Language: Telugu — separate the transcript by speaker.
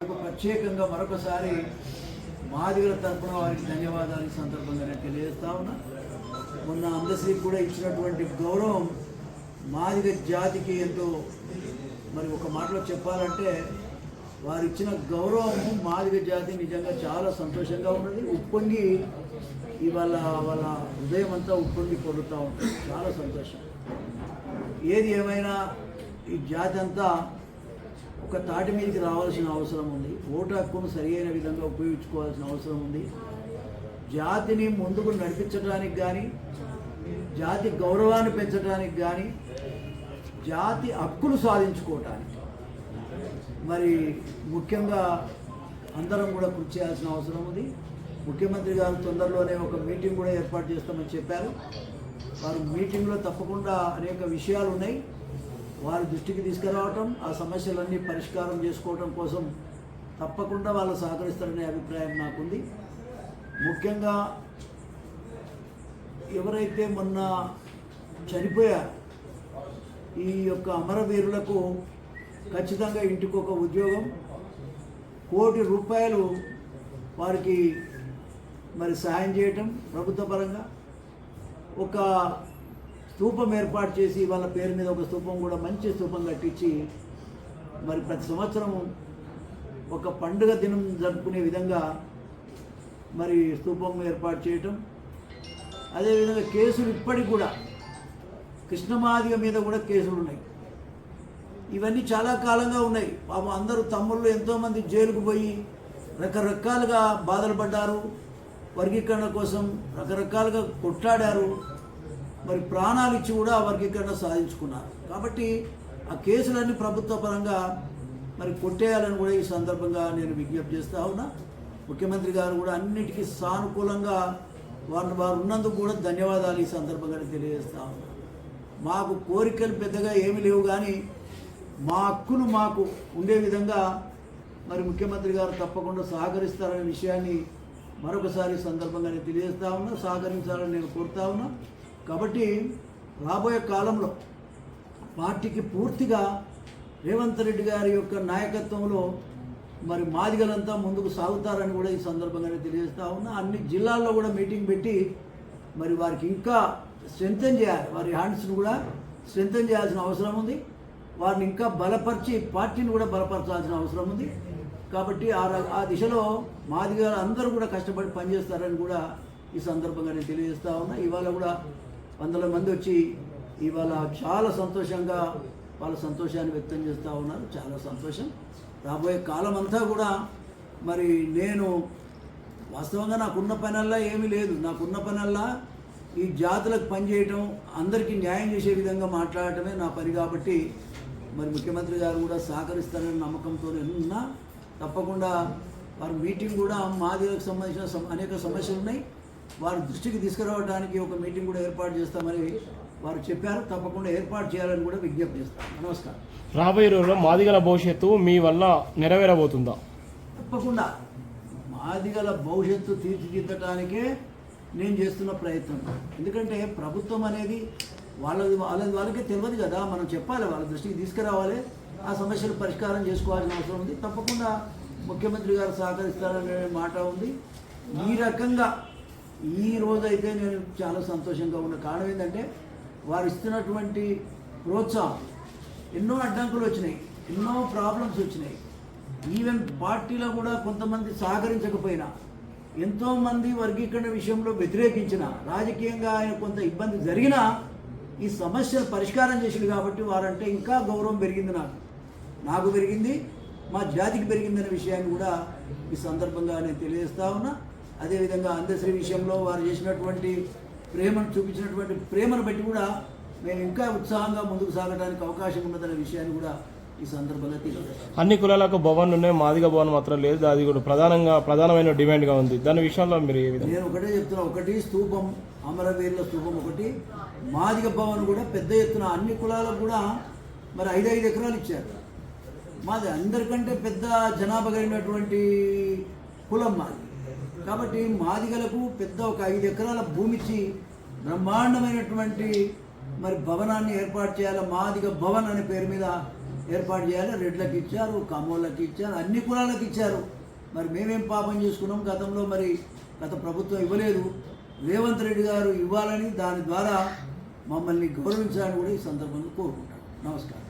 Speaker 1: ప్రత్యేకంగా మరొకసారి మాదిగల తరపున వారికి ధన్యవాదాలు సందర్భంగా నేను తెలియజేస్తా ఉన్నా. మొన్న అందశ్రీ కూడా ఇచ్చినటువంటి గౌరవం మాదిగ జాతికి ఎంతో మరి ఒక మాటలో చెప్పాలంటే వారు ఇచ్చిన గౌరవం మాదిగ జాతి నిజంగా చాలా సంతోషంగా ఉన్నది. ఉప్పొంగి ఇవాళ వాళ్ళ హృదయం అంతా ఉప్పొంగి పొడుతూ ఉంటుంది చాలా సంతోషం. ఏది ఏమైనా ఈ జాతి అంతా ఒక తాటి మీదకి రావాల్సిన అవసరం ఉంది. ఓటు హక్కును సరియైన విధంగా ఉపయోగించుకోవాల్సిన అవసరం ఉంది. జాతిని ముందుకు నడిపించడానికి కానీ జాతి గౌరవాన్ని పెంచడానికి కానీ జాతి హక్కులు సాధించుకోవటానికి. మరి ముఖ్యంగా అందరం కూడా కృషి చేయాల్సిన అవసరం ఉంది. ముఖ్యమంత్రి గారు తొందరలోనే ఒక మీటింగ్ కూడా ఏర్పాటు చేస్తామని చెప్పారు. వారు మీటింగ్లో తప్పకుండా అనేక విషయాలు ఉన్నాయి. వారి దృష్టికి తీసుకురావటం ఆ సమస్యలన్నీ పరిష్కారం చేసుకోవటం కోసం తప్పకుండా వాళ్ళు సహకరిస్తారనే అభిప్రాయం నాకుంది. ముఖ్యంగా ఎవరైతే మొన్న చనిపోయారు ఈ యొక్క అమరవీరులకు ఖచ్చితంగా ఇంటికి ఒక ఉద్యోగం. కోటి రూపాయలు వారికి మరి సహాయం చేయటం ప్రభుత్వ పరంగా. ఒక స్తూపం ఏర్పాటు చేసి వాళ్ళ పేరు మీద ఒక స్తూపం కూడా మంచి స్తూపం కట్టించి మరి ప్రతి సంవత్సరం ఒక పండుగ దినం జరుపుకునే విధంగా మరి స్తూపం ఏర్పాటు చేయటం. అదేవిధంగా కేసులు ఇప్పటికి కూడా కృష్ణమాదిగ మీద కూడా కేసులు ఉన్నాయి. ఇవన్నీ చాలా కాలంగా ఉన్నాయి. పాపం అందరూ తమ్ముళ్ళు ఎంతోమంది జైలుకు పోయి రకరకాలుగా బాధలు పడ్డారు. వర్గీకరణ కోసం రకరకాలుగా కొట్లాడారు. మరి ప్రాణాలు ఇచ్చి కూడా వారికి వర్గీకరణ సాధించుకున్నారు. కాబట్టి ఆ కేసులన్నీ ప్రభుత్వ పరంగా మరి కొట్టేయాలని కూడా ఈ సందర్భంగా నేను విజ్ఞప్తి చేస్తా ఉన్నా. ముఖ్యమంత్రి గారు కూడా అన్నిటికీ సానుకూలంగా వారు వారు ఉన్నందుకు కూడా ధన్యవాదాలు ఈ సందర్భంగా తెలియజేస్తా ఉన్నా. మాకు కోరికలు పెద్దగా ఏమీ లేవు కానీ మా హక్కులు మాకు ఉండే విధంగా మరి ముఖ్యమంత్రి గారు తప్పకుండా సహకరిస్తారనే విషయాన్ని మరొకసారి సందర్భంగా నేను తెలియజేస్తా ఉన్నా. సహకరించాలని నేను కోరుతా ఉన్నా. కాబట్టి రాబోయే కాలంలో పార్టీకి పూర్తిగా రేవంత్ రెడ్డి గారి యొక్క నాయకత్వంలో మరి మాదిగలంతా ముందుకు సాగుతారని కూడా ఈ సందర్భంగానే తెలియజేస్తా ఉన్నా. అన్ని జిల్లాల్లో కూడా మీటింగ్ పెట్టి మరి వారికి ఇంకా స్ట్రెంగ్తన్ చేయాలి. వారి హ్యాండ్స్ని కూడా స్ట్రెంగ్తన్ చేయాల్సిన అవసరం ఉంది. వారిని ఇంకా బలపరిచి పార్టీని కూడా బలపరచాల్సిన అవసరం ఉంది. కాబట్టి ఆ ఆ దిశలో మాదిగారు అందరూ కూడా కష్టపడి పనిచేస్తారని కూడా ఈ సందర్భంగా నేను తెలియజేస్తా ఉన్నా. ఇవాళ కూడా వందల మంది వచ్చి ఇవాళ చాలా సంతోషంగా వాళ్ళ సంతోషాన్ని వ్యక్తం చేస్తూ ఉన్నారు. చాలా సంతోషం. రాబోయే కాలం అంతా కూడా మరి నేను వాస్తవంగా నాకున్న పనల్లా ఏమీ లేదు. నాకున్న పనల్లా ఈ జాతులకు పనిచేయటం అందరికీ న్యాయం చేసే విధంగా మాట్లాడటమే నా పని కాబట్టి మరి ముఖ్యమంత్రి గారు కూడా సహకరిస్తారని నమ్మకంతో ఉన్నా తప్పకుండా వారి మీటింగ్ కూడా మాదిలకు సంబంధించిన అనేక సమస్యలు ఉన్నాయి. వారి దృష్టికి తీసుకురావడానికి ఒక మీటింగ్ కూడా ఏర్పాటు చేస్తామని వారు చెప్పారు. తప్పకుండా ఏర్పాటు చేయాలని కూడా విజ్ఞప్తి చేస్తాను నమస్కారం.
Speaker 2: రాబోయే రోజుల్లో మాదిగల భవిష్యత్తు మీ వల్ల నెరవేరబోతుందా?
Speaker 1: తప్పకుండా. మాదిగల భవిష్యత్తు తీర్చిదిద్దటానికే నేను చేస్తున్న ప్రయత్నం. ఎందుకంటే ప్రభుత్వం అనేది వాళ్ళది వాళ్ళది వాళ్ళకే తెలియదు కదా. మనం చెప్పాలి వాళ్ళ దృష్టికి తీసుకురావాలి. ఆ సమస్యలు పరిష్కారం చేసుకోవాల్సిన అవసరం ఉంది. తప్పకుండా ముఖ్యమంత్రి గారు సహకరిస్తారనే మాట ఉంది. ఈ రకంగా ఈ రోజైతే నేను చాలా సంతోషంగా ఉన్న కారణం ఏంటంటే వారు ఇస్తున్నటువంటి ప్రోత్సాహం. ఎన్నో అడ్డంకులు వచ్చినాయి ఎన్నో ప్రాబ్లమ్స్ వచ్చినాయి. ఈవెన్ పార్టీలో కూడా కొంతమంది సహకరించకపోయినా ఎంతోమంది వర్గీకరణ విషయంలో వ్యతిరేకించిన రాజకీయంగా ఆయన కొంత ఇబ్బంది జరిగినా ఈ సమస్యను పరిష్కారం చేసింది కాబట్టి వారంటే ఇంకా గౌరవం పెరిగింది నాకు. నాకు పెరిగింది మా జాతికి పెరిగిందనే విషయాన్ని కూడా ఈ సందర్భంగా నేను తెలియజేస్తా ఉన్నా. అదేవిధంగా అందశ్రీ విషయంలో వారు చేసినటువంటి ప్రేమను చూపించినటువంటి ప్రేమను బట్టి కూడా మేము ఇంకా ఉత్సాహంగా ముందుకు సాగడానికి అవకాశం ఉన్నదనే విషయాన్ని కూడా ఈ సందర్భంగా తెలియజేస్తాం.
Speaker 2: అన్ని కులాలకు భవన్లు ఉన్నాయి మాదిగ భవన్ మాత్రం లేదు అది కూడా ప్రధానంగా ప్రధానమైన డిమాండ్గా ఉంది. దాని విషయంలో మీరు ఏ విధంగా
Speaker 1: నేను ఒకటే చెప్తున్నా ఒకటి స్తూపం అమరవీరుల స్తూపం ఒకటి మాదిగ భవన్ కూడా పెద్ద ఎత్తున అన్ని కులాలకు కూడా మరి ఐదు ఐదు ఎకరాలు ఇచ్చారు. మాది అందరికంటే పెద్ద జనాభా కలిగినటువంటి కులం మాది. కాబట్టి మాదిగలకు పెద్ద ఒక ఐదు ఎకరాల భూమిచ్చి బ్రహ్మాండమైనటువంటి మరి భవనాన్ని ఏర్పాటు చేయాలి మాదిగ భవన్ అనే పేరు మీద ఏర్పాటు చేయాలి. రెడ్లకు ఇచ్చారు కామోళ్ళకి ఇచ్చారు అన్ని కులాలకు ఇచ్చారు. మరి మేమేం పాపం చేసుకున్నాం? గతంలో మరి గత ప్రభుత్వం ఇవ్వలేదు. రేవంత్ రెడ్డి గారు ఇవ్వాలని దాని ద్వారా మమ్మల్ని గౌరవించాలని కూడా ఈ సందర్భంగా కోరుకుంటాను నమస్కారం.